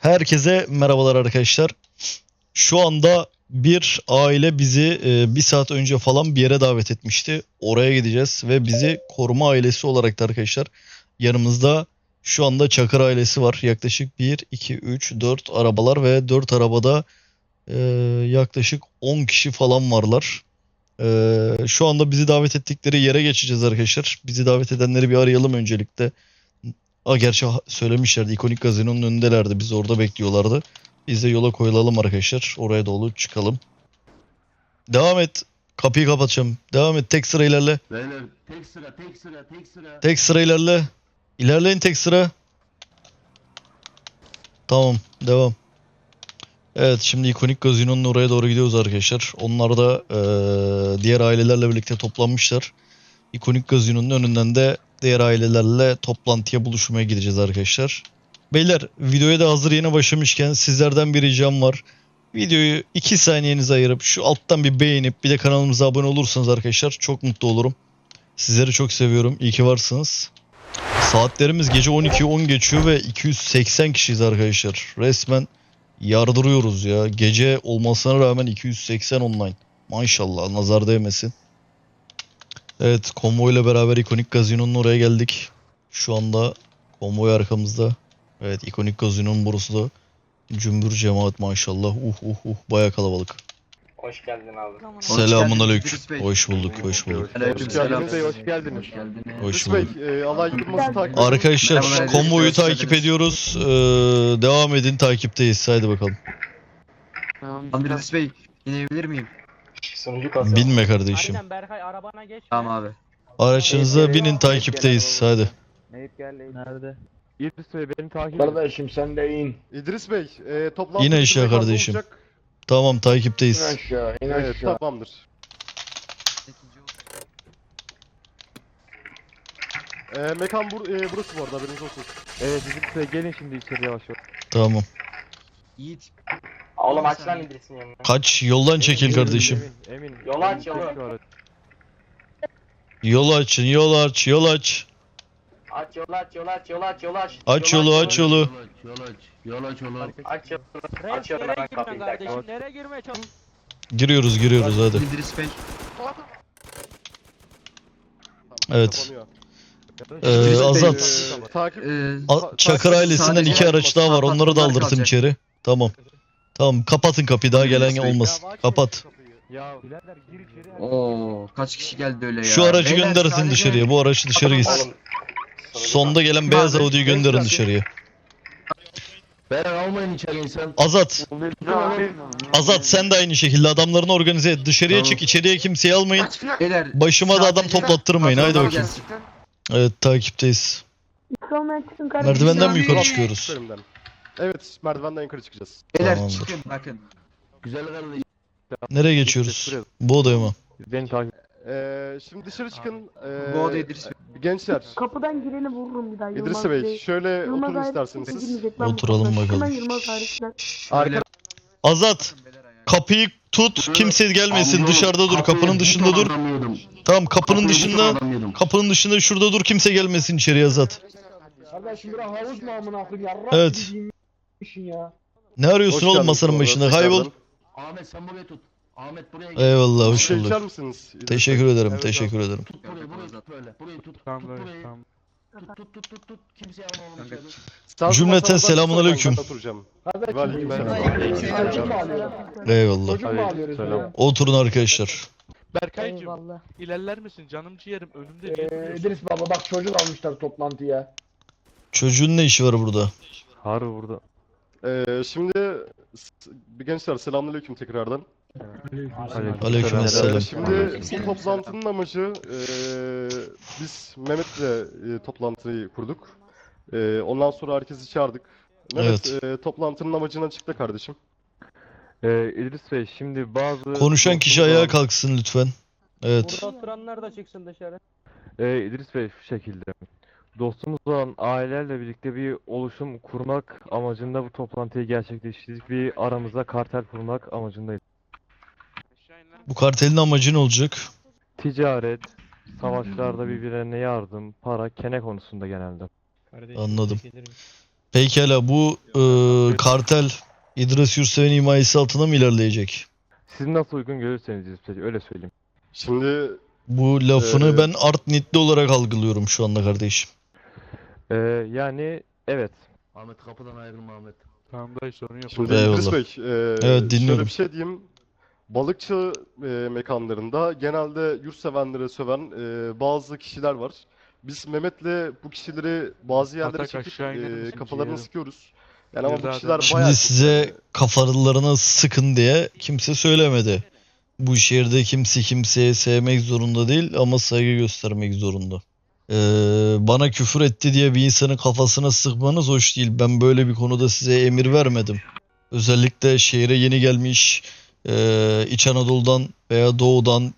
Herkese merhabalar arkadaşlar. Şu anda bir aile bizi e, bir saat önce falan bir yere davet etmişti. Oraya gideceğiz ve bizi koruma ailesi olarak da arkadaşlar yanımızda şu anda Çakır ailesi var. Yaklaşık 1, 2, 3, 4 arabalar ve 4 arabada e, yaklaşık 10 kişi falan varlar. E, şu anda bizi davet ettikleri yere geçeceğiz arkadaşlar. Bizi davet edenleri bir arayalım öncelikle. Aa, gerçi söylemişlerdi. ikonik gazinonun önündelerdi. Bizi orada bekliyorlardı. Biz de yola koyulalım arkadaşlar. Oraya doğru çıkalım. Devam et. Kapıyı kapatacağım. Devam et. Tek sıra ilerle. Beyler tek sıra tek sıra tek sıra. Tek sıra ilerle. İlerleyin tek sıra. Tamam. Devam. Evet şimdi ikonik gazinonun oraya doğru gidiyoruz arkadaşlar. Onlar da eee, diğer ailelerle birlikte toplanmışlar. İkonik gazinonun önünden de diğer ailelerle toplantıya buluşmaya gideceğiz arkadaşlar. Beyler videoya da hazır yeni başlamışken sizlerden bir ricam var. Videoyu 2 saniyenize ayırıp şu alttan bir beğenip bir de kanalımıza abone olursanız arkadaşlar çok mutlu olurum. Sizleri çok seviyorum. İyi ki varsınız. Saatlerimiz gece 12'yi 10 geçiyor ve 280 kişiyiz arkadaşlar. Resmen yardırıyoruz ya. Gece olmasına rağmen 280 online. Maşallah nazar değmesin. Evet konvoyla beraber ikonik gazinonun oraya geldik. Şu anda konvoy arkamızda. Evet ikonik gazinonun burası da cümbür cemaat maşallah. Uh uh uh baya kalabalık. Hoş geldin abi. Selamun aleyküm. Hoş bulduk, hoş bulduk. Aleykümselam. Hoş geldiniz, hoş geldiniz. Bulduk. Bey, e, alay yılması takip Arkadaşlar konvoyu takip ediyoruz. Ee, devam edin takipteyiz. Haydi bakalım. Andres Bey inebilir miyim? Sunucu kasıyor. Binme kardeşim. Aynen Berkay arabana geç. Tamam abi. Araçınıza binin takipteyiz. Hadi. Neyip geldi? Nerede? İdris Bey beni takip edin. Kardeşim sen de in. İdris Bey, e, toplantı Yine aşağı bize kardeşim. olacak. Tamam İn takipteyiz. aşağı, in Evet, aşağı. tamamdır. E, mekan bur e, burası bu arada, haberiniz olsun. Evet İdris Bey gelin şimdi içeri yavaş yavaş. Tamam. Yiğit. Oğlum aç lan İdris'in yanına. Kaç yoldan çekil kardeşim. Emin, emin. Yol aç, Emin, yolu. çek şu. Yol açın, yol aç, yol aç. Aç yol aç yol aç yol aç yol aç. Aç yolu, aç yolu. Yol aç, yol aç, yol aç, yol aç. Aç yolu. Reis Açıyorum nereye girme kapıyı, kardeşim? dakika. Nereye girmeye çalış? Giriyoruz, giriyoruz hadi. İdris Bey. Evet. Ee, Azat. Takip Ee, A- Çakır ailesinden iki araç daha var. Onları da kalacak. içeri. Tamam. Tamam kapatın kapıyı daha gelen olmasın. Kapat. Ya birader gir içeri. hadi. Oo, kaç kişi geldi öyle ya? Şu aracı Beyler, gönderin sadece- dışarıya. Bu araç dışarı gitsin. Sonda gelen beyaz Abi, Audi'yi gönderin dışarıya. Beyler almayın içeri insan. Azat. Azat sen de aynı şekilde adamlarını organize et. Dışarıya Tamam. çık içeriye kimseyi almayın. Beyler. Başıma da adam sadece toplattırmayın. Haydi patronlar bakayım. gelsin. Evet takipteyiz. Yıkılmaya çıkın kardeşim. Merdivenden mi yukarı çıkıyoruz? Evet, merdivenden yukarı çıkacağız. Beyler Tamamdır. çıkın bakın. Güzel kardeşim. Nereye geçiyoruz? Bu odaya mı? Beni takip E, şimdi dışarı çıkın. E, Bu oda İdris Bey. Gençler, Kapıdan gireni vururum bir daha. İdris Yılmaz Bey, şöyle Yılmaz oturun isterseniz kimse siz. girmeyecek. Ben bu Oturalım kapıdan bakalım. Yılmaz. Arka Azat kapıyı tut kimse gelmesin dışarıda dur kapının dışında dur. Tamam kapının dışında kapının dışında şurada dur kimse gelmesin içeriye Azat. Kardeşim bırak havuz mu amına koyayım ya? Evet. Ya. Ne arıyorsun Hoş oğlum masanın bu arada, başında tekrardan. kaybol. Ahmet sen buraya tut. Ahmet buraya gel. Eyvallah hoş şey içer bulduk. misiniz? Teşekkür ederim Evet, teşekkür ederim. Tut burayı burayı tut böyle. Burayı tut. Tamam tut böyle burayı. tamam. Tut tut tut tut tut. Kimseye alma oğlum Kanka, içeri. Sağ Cümleten masanızdan selamun sonra aleyküm. ben oturacağım. Kardeşim Aleyküm selam. Çocuk mu alıyoruz? Eyvallah. Çocuk mu alıyoruz? Aleykümselam. ya? Oturun arkadaşlar. Berkaycığım Eyvallah. ilerler misin? Canım ciğerim önümde niye Ee, duruyorsun? İdris baba bak çocuk almışlar toplantıya. Çocuğun ne işi var burada? Harbi burada. Ee, şimdi s- bir gençler selamünaleyküm tekrardan. Aleykümselam. Ee, şimdi bu toplantının amacı ee, biz Mehmet'le ee, toplantıyı kurduk. Ee, ondan sonra herkesi çağırdık. Mehmet ee, toplantının amacını açıkla kardeşim. Ee, İdris Bey şimdi bazı... Konuşan kişi ayağa kalksın lütfen. Evet. Burada oturanlar da çıksın dışarı. Ee, İdris Bey şu şekilde. Dostumuz olan ailelerle birlikte bir oluşum kurmak amacında bu toplantıyı gerçekleştirdik. Bir aramızda kartel kurmak amacındayız. Bu kartelin amacı ne olacak? Ticaret, savaşlarda birbirlerine yardım, para, kene konusunda genelde. Anladım. Pekala bu e, kartel İdris Yurtseven himayesi altına mı ilerleyecek? Siz nasıl uygun görürseniz İdris öyle söyleyeyim. Şimdi Bu lafını Ee, ben art niyetli olarak algılıyorum şu anda kardeşim. Ee, yani evet. Ahmet kapıdan ayrılma Ahmet. Tamam dayı sorun yok. Şimdi Eyvallah. İdris Bey, e, Evet, dinliyorum. şöyle bir şey diyeyim. Balıkçı e, mekanlarında genelde yurtsevenlere söven e, bazı kişiler var. Biz Mehmet'le bu kişileri bazı yerlere Atak çekip aşağı iner e, misin kafalarını ciğerim? sıkıyoruz. Yani ama bu daha kişiler dene. bayağı Şimdi size kafalarına sıkın diye kimse söylemedi. Bu şehirde kimse kimseye sevmek zorunda değil ama saygı göstermek zorunda. Ee, bana küfür etti diye bir insanın kafasına sıkmanız hoş değil. Ben böyle bir konuda size emir vermedim. Özellikle şehre yeni gelmiş e, İç Anadolu'dan veya Doğu'dan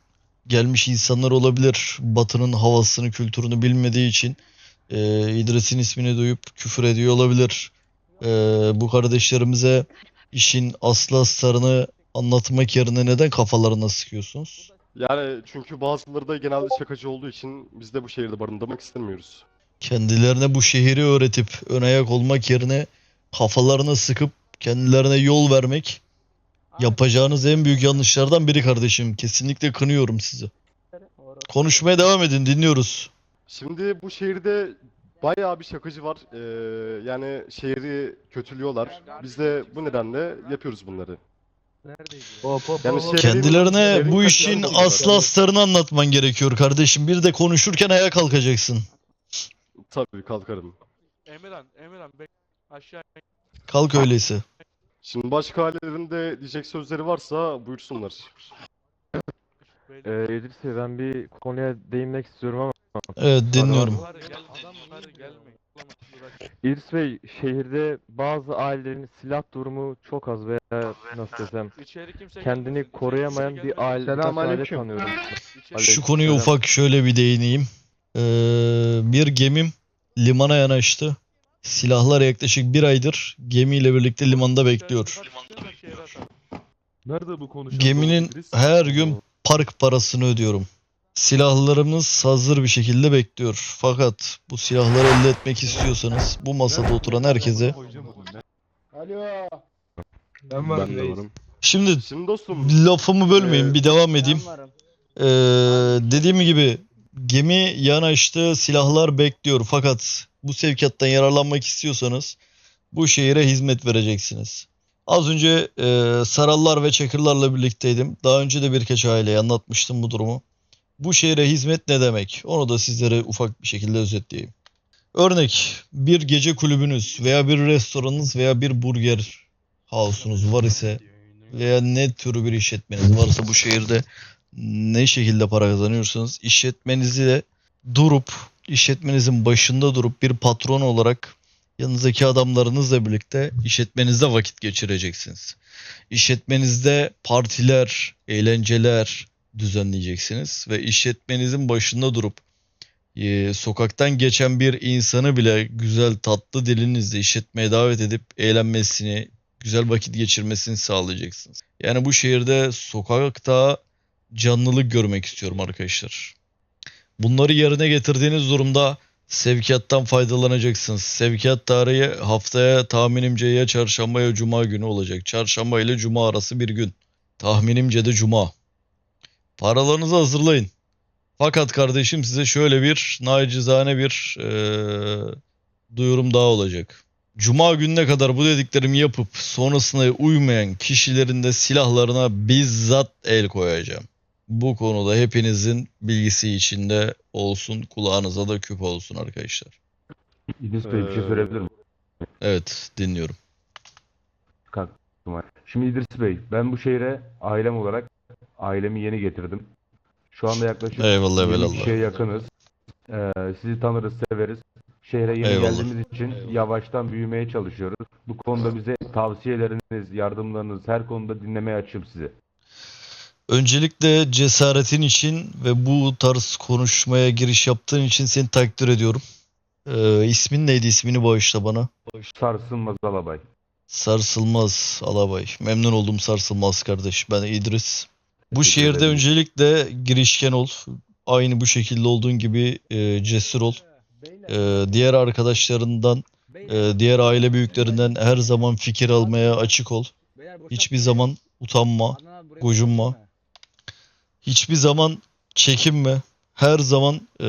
gelmiş insanlar olabilir. Batı'nın havasını, kültürünü bilmediği için e, İdris'in ismini duyup küfür ediyor olabilir. Ee, bu kardeşlerimize işin aslı astarını anlatmak yerine neden kafalarına sıkıyorsunuz? Yani çünkü bazıları da genelde şakacı olduğu için biz de bu şehirde barındırmak istemiyoruz. Kendilerine bu şehri öğretip ön ayak olmak yerine kafalarına sıkıp kendilerine yol vermek yapacağınız en büyük yanlışlardan biri kardeşim. Kesinlikle kınıyorum sizi. Konuşmaya devam edin, dinliyoruz. Şimdi bu şehirde bayağı bir şakacı var. E, yani şehri kötülüyorlar. Biz de bu nedenle yapıyoruz bunları. Yani şehrin- Kendilerine şehrin bu işin kötülerini buluyorlar. aslı astarını anlatman gerekiyor kardeşim. Bir de konuşurken ayağa kalkacaksın. Tabii kalkarım. Emirhan, Emirhan bek aşağı. Kalk öyleyse. Şimdi başka ailelerinde diyecek sözleri varsa buyursunlar. Ee, İdris Bey ben bir konuya değinmek istiyorum ama Evet dinliyorum. Yukarı gelme, yukarı gelme. Bırak. İdris Bey şehirde bazı ailelerin silah durumu çok az veya nasıl desem İçeri kimse kendini gelmesin. İçeri koruyamayan kimse bir gelmesin. aile Selamünaleyküm. tanıyorum. İçeri- Şu konuya selam. ufak şöyle bir değineyim. Ee, bir gemim limana yanaştı. Silahlar yaklaşık bir aydır gemiyle birlikte limanda bekliyor. Nerede bu konuşan Geminin her gün park parasını ödüyorum. Silahlarımız hazır bir şekilde bekliyor. Fakat bu silahları elde etmek istiyorsanız bu masada oturan herkese Alo. Ben de varım. şimdi Şimdi dostum lafımı bölmeyin Ee, bir devam edeyim. Ben varım. Ee, dediğim gibi gemi yanaştı, silahlar bekliyor. Fakat bu sevkiyattan yararlanmak istiyorsanız bu şehire hizmet vereceksiniz. Az önce e, Sarallar ve Çakırlarla birlikteydim. Daha önce de birkaç aileye anlatmıştım bu durumu. Bu şehre hizmet ne demek? Onu da sizlere ufak bir şekilde özetleyeyim. Örnek bir gece kulübünüz veya bir restoranınız veya bir burger house'unuz var ise veya ne türü bir işletmeniz varsa bu şehirde ne şekilde para kazanıyorsanız işletmenizi de durup işletmenizin başında durup bir patron olarak yanınızdaki adamlarınızla birlikte işletmenizde vakit geçireceksiniz. İşletmenizde partiler, eğlenceler düzenleyeceksiniz ve işletmenizin başında durup e, sokaktan geçen bir insanı bile güzel tatlı dilinizle işletmeye davet edip eğlenmesini, güzel vakit geçirmesini sağlayacaksınız. Yani bu şehirde sokakta canlılık görmek istiyorum arkadaşlar. Bunları yerine getirdiğiniz durumda sevkiyattan faydalanacaksınız. Sevkiyat tarihi haftaya tahminimce ya çarşamba ya cuma günü olacak. Çarşamba ile cuma arası bir gün. Tahminimce de cuma. Paralarınızı hazırlayın. Fakat kardeşim size şöyle bir nacizane bir eee, duyurum daha olacak. Cuma gününe kadar bu dediklerimi yapıp sonrasında uymayan kişilerin de silahlarına bizzat el koyacağım. Bu konuda hepinizin bilgisi içinde olsun, kulağınıza da küp olsun arkadaşlar. İdris Bey bir şey söyleyebilir miyim? Evet, dinliyorum. Şimdi İdris Bey, ben bu şehre ailem olarak ailemi yeni getirdim. Şu anda yaklaşık Eyvallah 20 eyvallah. kişiye yakınız. Ee, sizi tanırız, severiz. Şehre yeni Eyvallah. geldiğimiz için yavaştan büyümeye çalışıyoruz. Bu konuda bize tavsiyeleriniz, yardımlarınız her konuda dinlemeye açığım sizi. Öncelikle cesaretin için ve bu tarz konuşmaya giriş yaptığın için seni takdir ediyorum. Ee, ismin neydi? İsmini bağışla bana. Sarsılmaz Alabay. Sarsılmaz Alabay. Memnun oldum Sarsılmaz kardeş. Ben İdris. Bu şehirde ederim. öncelikle girişken ol. Aynı bu şekilde olduğun gibi e, cesur ol. Ee, diğer arkadaşlarından Ee, diğer aile büyüklerinden her zaman fikir almaya açık ol. Hiçbir zaman utanma, gocunma. Hiçbir zaman çekinme. Her zaman e,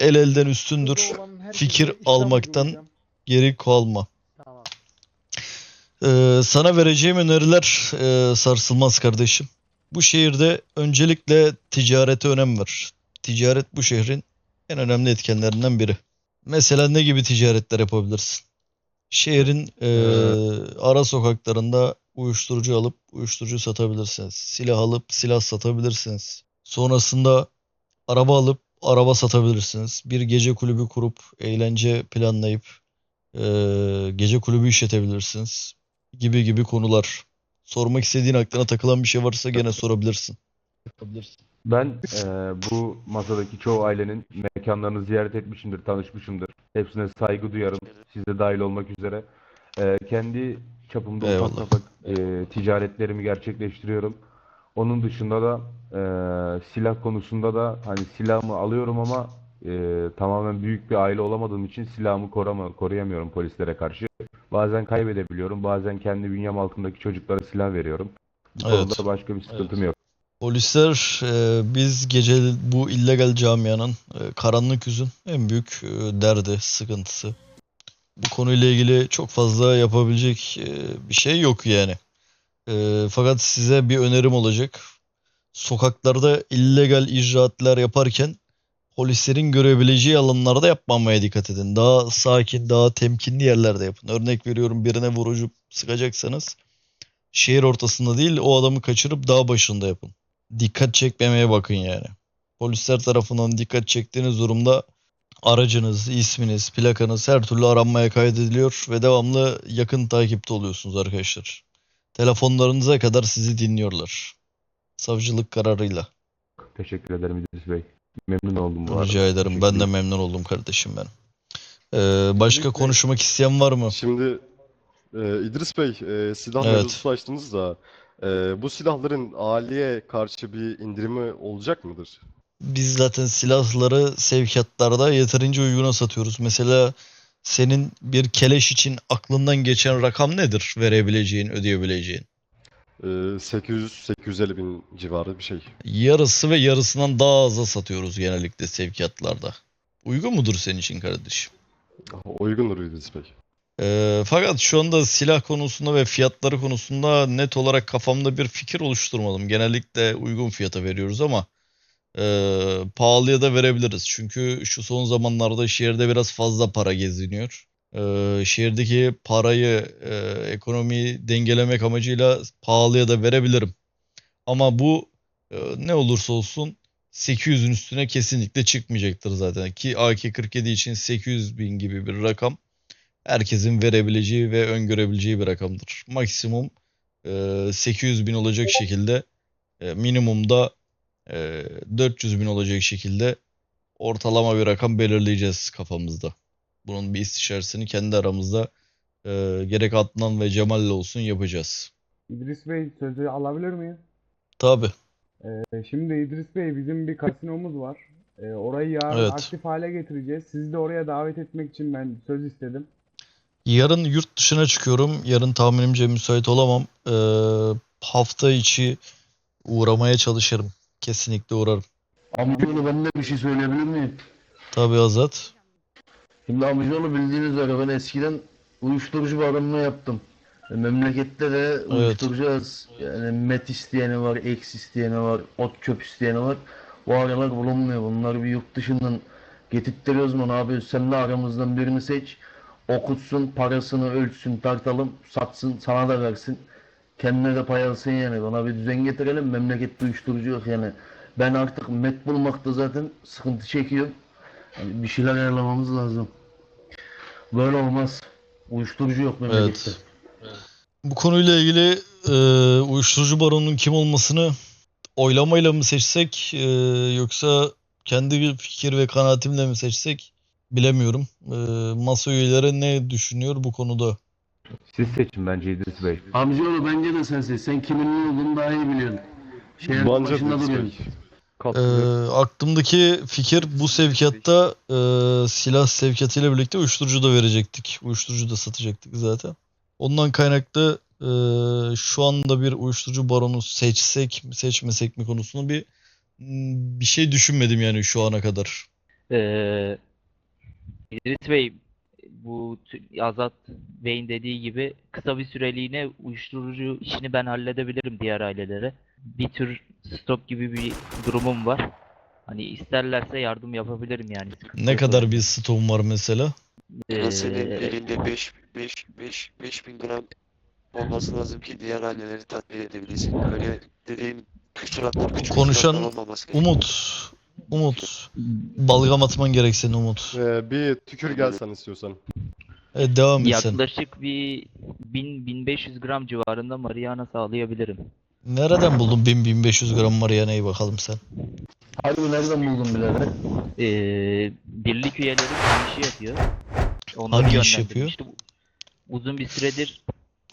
el elden üstündür. Fikir almaktan geri kalma. Ee, sana vereceğim öneriler e, sarsılmaz kardeşim. Bu şehirde öncelikle ticarete önem ver. Ticaret bu şehrin en önemli etkenlerinden biri. Mesela ne gibi ticaretler yapabilirsin? Şehrin e, ara sokaklarında uyuşturucu alıp uyuşturucu satabilirsiniz. Silah alıp silah satabilirsiniz. Sonrasında araba alıp araba satabilirsiniz. Bir gece kulübü kurup eğlence planlayıp e, gece kulübü işletebilirsiniz. Gibi gibi konular. Sormak istediğin aklına takılan bir şey varsa gene sorabilirsin. Ben eee, bu masadaki çoğu ailenin mekanlarını ziyaret etmişimdir, tanışmışımdır. Hepsine saygı duyarım, siz de dahil olmak üzere. Eee, kendi çapımda ufak Eyvallah. tefek eee, ticaretlerimi gerçekleştiriyorum. Onun dışında da eee, silah konusunda da hani silahımı alıyorum ama eee, tamamen büyük bir aile olamadığım için silahımı korama, koruyamıyorum polislere karşı. Bazen kaybedebiliyorum, bazen kendi bünyem altındaki çocuklara silah veriyorum. Bu Evet. konuda başka bir sıkıntım yok. Polisler e, biz gece bu illegal camianın e, karanlık yüzün en büyük e, derdi, sıkıntısı. Bu konuyla ilgili çok fazla yapabilecek e, bir şey yok yani. E, fakat size bir önerim olacak. Sokaklarda illegal icraatlar yaparken polislerin görebileceği alanlarda yapmamaya dikkat edin. Daha sakin, daha temkinli yerlerde yapın. Örnek veriyorum birine vurucu sıkacaksanız şehir ortasında değil o adamı kaçırıp dağ başında yapın dikkat çekmemeye bakın yani. Polisler tarafından dikkat çektiğiniz durumda aracınız, isminiz, plakanız her türlü aranmaya kaydediliyor ve devamlı yakın takipte oluyorsunuz arkadaşlar. Telefonlarınıza kadar sizi dinliyorlar. Savcılık kararıyla. Teşekkür ederim İdris Bey. Memnun oldum bu arada. Rica ederim. Ben de memnun oldum kardeşim benim. Ee, başka konuşmak isteyen var mı? Şimdi e, İdris Bey, e, silah Evet. mevzusu açtınız da e, bu silahların aileye karşı bir indirimi olacak mıdır? Biz zaten silahları sevkiyatlarda yeterince uyguna satıyoruz. Mesela senin bir keleş için aklından geçen rakam nedir verebileceğin, ödeyebileceğin? E, 800-850 bin civarı bir şey. Yarısı ve yarısından daha aza satıyoruz genellikle sevkiyatlarda. Uygun mudur senin için kardeşim? Uygundur İdris Bey. Ee, fakat şu anda silah konusunda ve fiyatları konusunda net olarak kafamda bir fikir oluşturmadım. Genellikle uygun fiyata veriyoruz ama e, pahalıya da verebiliriz. Çünkü şu son zamanlarda şehirde biraz fazla para geziniyor. E, şehirdeki parayı, e, ekonomiyi dengelemek amacıyla pahalıya da verebilirim. Ama bu e, ne olursa olsun 800'ün üstüne kesinlikle çıkmayacaktır zaten. Ki AK-47 için 800 bin gibi bir rakam herkesin verebileceği ve öngörebileceği bir rakamdır. Maksimum e, 800 bin olacak şekilde e, minimumda e, 400 bin olacak şekilde ortalama bir rakam belirleyeceğiz kafamızda. Bunun bir istişaresini kendi aramızda e, gerek Adnan ve Cemal'le olsun yapacağız. İdris Bey sözü alabilir miyim? Tabii. Ee, şimdi İdris Bey bizim bir kasinomuz var. Ee, orayı yarın Evet. aktif hale getireceğiz. Sizi de oraya davet etmek için ben söz istedim. Yarın yurt dışına çıkıyorum. Yarın tahminimce müsait olamam. E, hafta içi uğramaya çalışırım. Kesinlikle uğrarım. Amcaoğlu ben de bir şey söyleyebilir miyim? Tabii Azat. Şimdi amcaoğlu bildiğiniz üzere ben eskiden uyuşturucu barınma yaptım. Memlekette de uyuşturucu az. Yani met isteyeni var, eks isteyeni var, ot çöp isteyeni var. Bu aralar bulunmuyor. Bunları bir yurt dışından getirtiyoruz mu? Yapıyoruz? Sen de aramızdan birini seç. Okutsun, parasını ölçsün, tartalım, satsın, sana da versin. Kendine de pay alsın yani. Bana bir düzen getirelim. Memlekette uyuşturucu yok yani. Ben artık met bulmakta zaten sıkıntı çekiyorum. Yani bir şeyler ayarlamamız lazım. Böyle olmaz. Uyuşturucu yok memlekette. Bu konuyla ilgili e, uyuşturucu baronunun kim olmasını oylamayla mı seçsek e, yoksa kendi fikir ve kanaatimle mi seçsek bilemiyorum. E, masa üyeleri ne düşünüyor bu konuda? Siz seçin bence İdris Bey. Amcaoğlu bence de sen seç. Sen kimin ne olduğunu daha iyi biliyorsun. Bence de başında İdris Bey. duruyorsun. Ee, aklımdaki fikir bu sevkiyatta e, silah sevkiyatıyla birlikte uyuşturucu da verecektik. Uyuşturucu da satacaktık zaten. Ondan kaynaklı e, şu anda bir uyuşturucu baronu seçsek mi seçmesek mi konusunu bir bir şey düşünmedim yani şu ana kadar. Ee, İdris Bey bu Azat Bey'in dediği gibi kısa bir süreliğine uyuşturucu işini ben halledebilirim diğer ailelere. Bir tür stok gibi bir durumum var. Hani isterlerse yardım yapabilirim yani. sıkıntı Ne yok kadar bir stoğum var mesela? Ee, Senin elinde 5 5 5 5000 gram olması lazım ki diğer aileleri tatmin edebilirsin. Öyle dediğim küçük küçük Konuşan miktarlar olmaması gerekiyor. Umut. Umut. Balgam atman gerek senin Umut. Ee, bir tükür gelsen istiyorsan. Evet, devam et sen. yaklaşık bir 1000-1500 gram civarında marihuana sağlayabilirim. Nereden buldun 1000-1500 gram marihuana'yı bakalım sen? Harbi nereden buldun birader? Ee, birlik üyeleri bu işi yapıyor. Onları Hangi iş yapıyor? yönlendirmiştim. Uzun bir süredir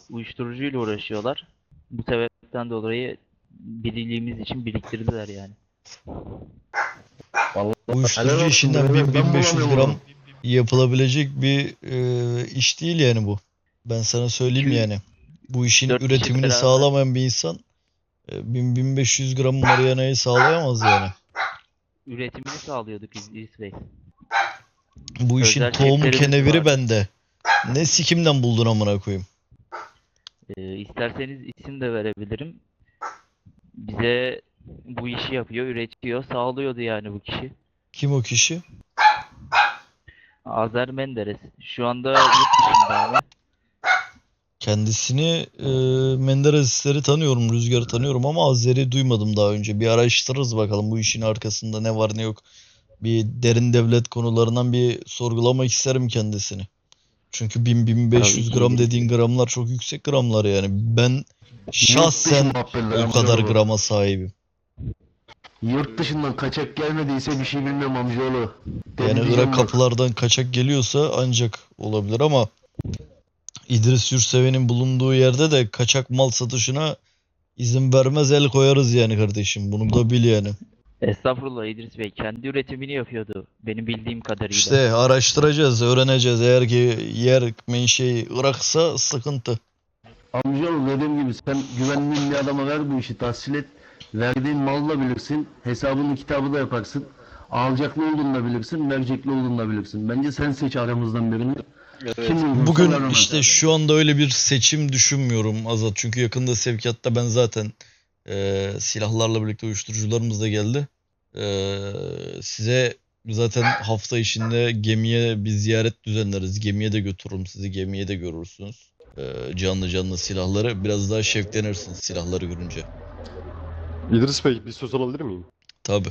uyuşturucuyla uğraşıyorlar. Bu sebepten dolayı birliğimiz için biriktirdiler yani. Helal Uyuşturucu olsun işinden birader, ben 1000-1500 gram yapılabilecek bir e, iş değil yani bu. Ben sana söyleyeyim yani. Bu işin dört kişi üretimini beraber- sağlamayan bir insan 1000-1500 gram marihuana'yı sağlayamaz yani. Üretimini sağlıyorduk İdris Bey. Bu işin Özel tohumu çiftlerimiz keneviri var. bende. Ne sikimden buldun amına koyayım? Ee, isterseniz isim de verebilirim. Bize bu işi yapıyor, üretiyor, sağlıyordu yani bu kişi. Kim o kişi? Azer Menderes. Şu anda yurt dışında ama. Kendisini e, Menderesleri tanıyorum, Rüzgar'ı tanıyorum ama Azer'i duymadım daha önce. Bir araştırırız bakalım bu işin arkasında ne var ne yok. Bir derin devlet konularından bir sorgulamak isterim kendisini. Çünkü 1000-1500 Tabii gram dediğin gramlar çok yüksek gramlar yani. Ben şahsen o kadar grama sahibim. Yurt dışından kaçak gelmediyse bir şey bilmiyorum amcaoğlu. Yani Irak kapılardan kaçak geliyorsa ancak olabilir ama İdris Yurtseven'in bulunduğu yerde de kaçak mal satışına izin vermez el koyarız yani kardeşim. Bunu da bil yani. Estağfurullah İdris Bey. Kendi üretimini yapıyordu. Benim bildiğim kadarıyla. İşte araştıracağız, öğreneceğiz. Eğer ki yer menşei Irak'sa sıkıntı. Amcaoğlu dediğim gibi sen güvendiğin bir adama ver bu işi tahsil et. Verdiğin malla bilirsin. Hesabını kitabı da yaparsın. Alacak ne olduğunu da bilirsin. Verecek ne olduğunu da bilirsin. Bence sen seç aramızdan birini. Ver Bugün işte şu anda öyle bir seçim düşünmüyorum Azat. Çünkü yakında sevkiyatta ben zaten eee, silahlarla birlikte uyuşturucularımız da geldi. Eee, size zaten hafta içinde gemiye bir ziyaret düzenleriz. Gemiye de götürürüm sizi. Gemiye de görürsünüz. Eee, canlı canlı silahları. Biraz daha şevklenirsiniz silahları görünce. İdris Bey bir söz alabilir miyim? Tabii.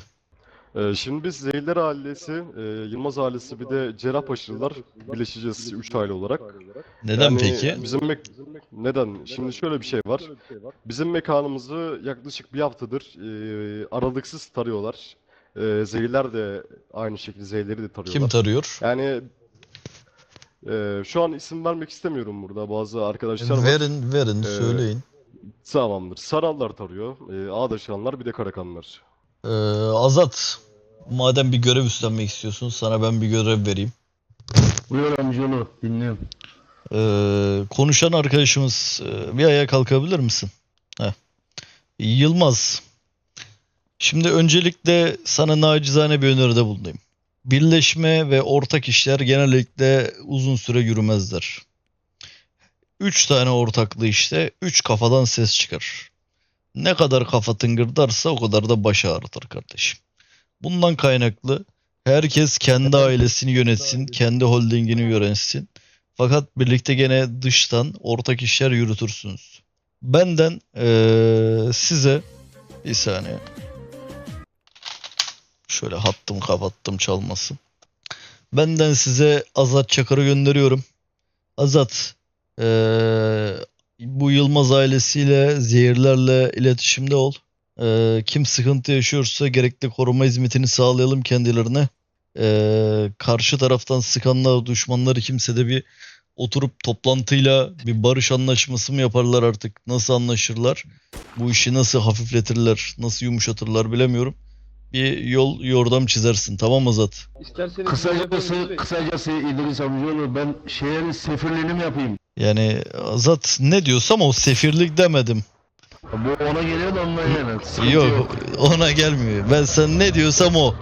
Ee, şimdi biz Zeyler ailesi, e, Yılmaz ailesi bir de Cerrahpaşalılar birleşeceğiz 3 aile olarak. Neden Yani peki? Bizim mek neden? Şimdi şöyle bir şey var. Bizim mekanımızı yaklaşık bir haftadır e, aralıksız tarıyorlar. E, Zeyler de aynı şekilde Zeyleri de tarıyorlar. Kim tarıyor? Yani e, şu an isim vermek istemiyorum burada. Bazı arkadaşlar var. Verin, verin, Ee, söyleyin. Tamamdır. Sarallar tarıyor. E, Ağdaşanlar bir de Karakanlar. Ee, Azat, madem bir görev üstlenmek istiyorsun, sana ben bir görev vereyim. Buyur amcaoğlu dinliyorum. Ee, konuşan arkadaşımız e, bir ayağa kalkabilir misin? Heh. Yılmaz. Şimdi öncelikle sana nacizane bir öneride bulunayım. Birleşme ve ortak işler genellikle uzun süre yürümezler. Üç tane ortaklı işte, üç kafadan ses çıkar. Ne kadar kafa tıngırdarsa o kadar da baş ağrıtır kardeşim. Bundan kaynaklı herkes kendi ailesini yönetsin, kendi holdingini yönetsin. Fakat birlikte gene dıştan ortak işler yürütürsünüz. Benden eee, size bir saniye. Şöyle hattım kapattım çalmasın. Benden size Azat Çakır'ı gönderiyorum. Azat eee, bu Yılmaz ailesiyle zehirlerle iletişimde ol. Eee, kim sıkıntı yaşıyorsa gerekli koruma hizmetini sağlayalım kendilerine. Eee, karşı taraftan sıkanlar, düşmanları kimse de bir oturup toplantıyla bir barış anlaşması mı yaparlar artık? Nasıl anlaşırlar? Bu işi nasıl hafifletirler? Nasıl yumuşatırlar bilemiyorum. bir yol yordam çizersin. Tamam mı Azat? İsterseniz Kısacası, kısacası İdris amcaoğlu ben şehrin sefirliğini mi yapayım? Yani Azat ne diyorsam o sefirlik demedim. Bu ona geliyor da yani. Sıkıntı Yok ona gelmiyor. Ben sen ne diyorsam o.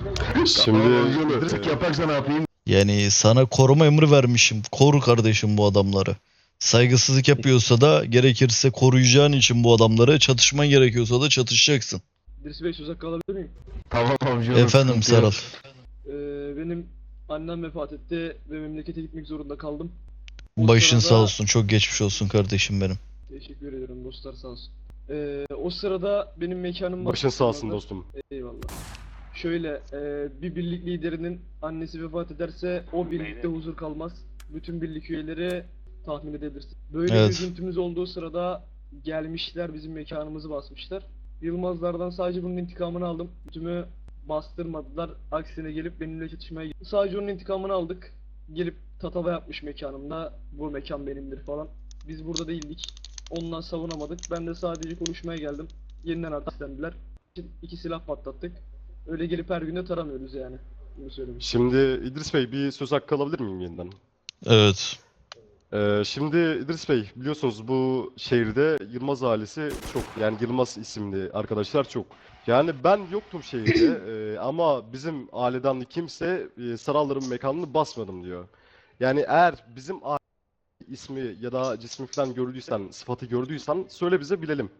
Şimdi Tık yaparsa ne yapayım? Yani sana koruma emri vermişim. Koru kardeşim bu adamları. Saygısızlık yapıyorsa da gerekirse koruyacağın için bu adamları çatışman gerekiyorsa da çatışacaksın. İdris Bey söz hakkı alabilir miyim? Tamam amcaoğlu. Efendim. Saral. Ee, benim annem vefat etti ve memlekete gitmek zorunda kaldım. Başın sırada- sağ olsun. Çok geçmiş olsun kardeşim benim. Teşekkür ediyorum dostlar sağ olsun. Ee, o sırada benim mekanım başın sağ olsun dostum. Eyvallah. Şöyle, e, bir birlik liderinin annesi vefat ederse o birlikte huzur kalmaz. Bütün birlik üyeleri tahmin edebilirsin. Böyle Evet. bir üzüntümüz olduğu sırada gelmişler bizim mekanımızı basmışlar. Yılmazlardan sadece bunun intikamını aldım. Tümü bastırmadılar. Aksine gelip benimle çatışmaya gitti. Sadece onun intikamını aldık. Gelip tatava yapmış mekanımda. Bu mekan benimdir falan. Biz burada değildik. Ondan savunamadık. Ben de sadece konuşmaya geldim. Yeniden artistlendiler. İki silah patlattık. Öyle gelip her gün de taramıyoruz yani. Bunu söylemiş. Şimdi İdris Bey bir söz hakkı alabilir miyim yeniden? Evet. Ee, şimdi İdris Bey biliyorsunuz bu şehirde Yılmaz ailesi çok yani Yılmaz isimli arkadaşlar çok. Yani ben yoktum şehirde e, ama bizim aileden kimse e, Saralların mekanını basmadım diyor. Yani eğer bizim aile ismi ya da cismi falan gördüysen, sıfatı gördüysen söyle bize bilelim.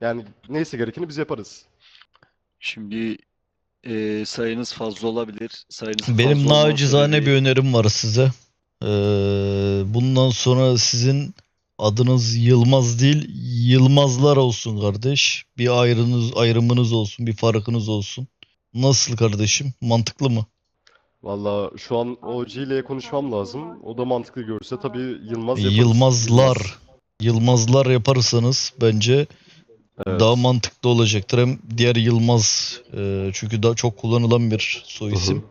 Yani neyse gerekeni biz yaparız. Şimdi eee, sayınız fazla olabilir. Sayınız Benim fazla nacizane bir önerim var size. Ee, bundan sonra sizin adınız Yılmaz değil, Yılmazlar olsun kardeş. Bir ayrınız, ayrımınız olsun, bir farkınız olsun. Nasıl kardeşim? Mantıklı mı? Valla şu an OG ile konuşmam lazım. O da mantıklı görse tabii Yılmaz yaparız. Yılmazlar. Yılmaz. Yılmazlar yaparsanız bence Evet. daha mantıklı olacaktır. Hem diğer Yılmaz e, çünkü daha çok kullanılan bir soy isim.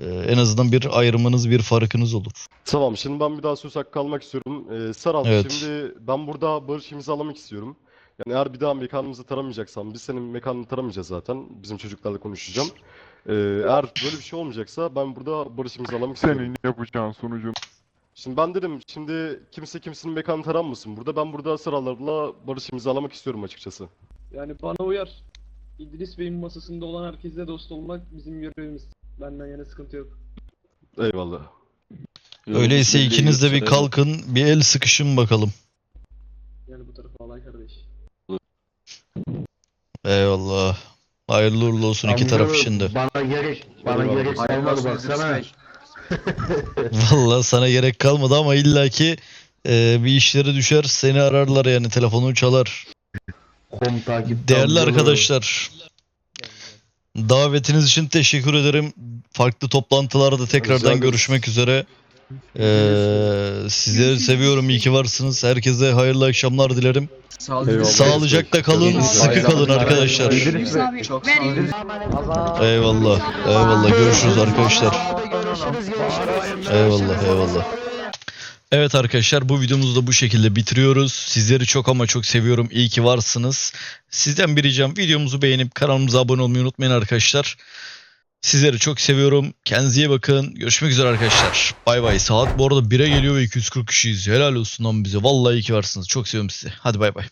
E, en azından bir ayrımınız, bir farkınız olur. Tamam şimdi ben bir daha söz hakkı almak istiyorum. Ee, Saral Evet. şimdi ben burada barış imzalamak istiyorum. Yani eğer bir daha mekanımızı taramayacaksan biz senin mekanını taramayacağız zaten. Bizim çocuklarla konuşacağım. Ee, eğer böyle bir şey olmayacaksa ben burada barış imzalamak istiyorum. Senin yapacağın sonucu Şimdi ben dedim şimdi kimse kimsenin mekanını taranmasın burada. Ben burada Sarallarla barış imzalamak istiyorum açıkçası. Yani bana uyar. İdris Bey'in masasında olan herkesle dost olmak bizim görevimiz. Benden yana sıkıntı yok. Eyvallah. Öyleyse ikiniz de bir kalkın, bir el sıkışın bakalım. Yani bu tarafa alay kardeş. Eyvallah. Hayırlı uğurlu olsun iki taraf için de. Bana gerek, bana gerek kalmadı baksana. Vallahi sana gerek kalmadı ama illaki e, bir işleri düşer seni ararlar yani telefonun çalar. Kom takipte Değerli arkadaşlar. Davetiniz için teşekkür ederim. Farklı toplantılarda tekrardan görüşmek üzere. Ee, sizleri seviyorum. İyi ki varsınız. Herkese hayırlı akşamlar dilerim. Eyvallah. Sağlıcakla kalın, sıkı kalın arkadaşlar. Çok sağ olun. Eyvallah. Eyvallah. Görüşürüz arkadaşlar. Eyvallah, eyvallah. Evet arkadaşlar bu videomuzu da bu şekilde bitiriyoruz. Sizleri çok ama çok seviyorum. İyi ki varsınız. Sizden bir ricam videomuzu beğenip kanalımıza abone olmayı unutmayın arkadaşlar. Sizleri çok seviyorum. Kendinize bakın. Görüşmek üzere arkadaşlar. Bay bay. Saat bu arada 1'e geliyor ve 240 kişiyiz. Helal olsun lan bize. Vallahi iyi ki varsınız. Çok seviyorum sizi. Hadi bay bay.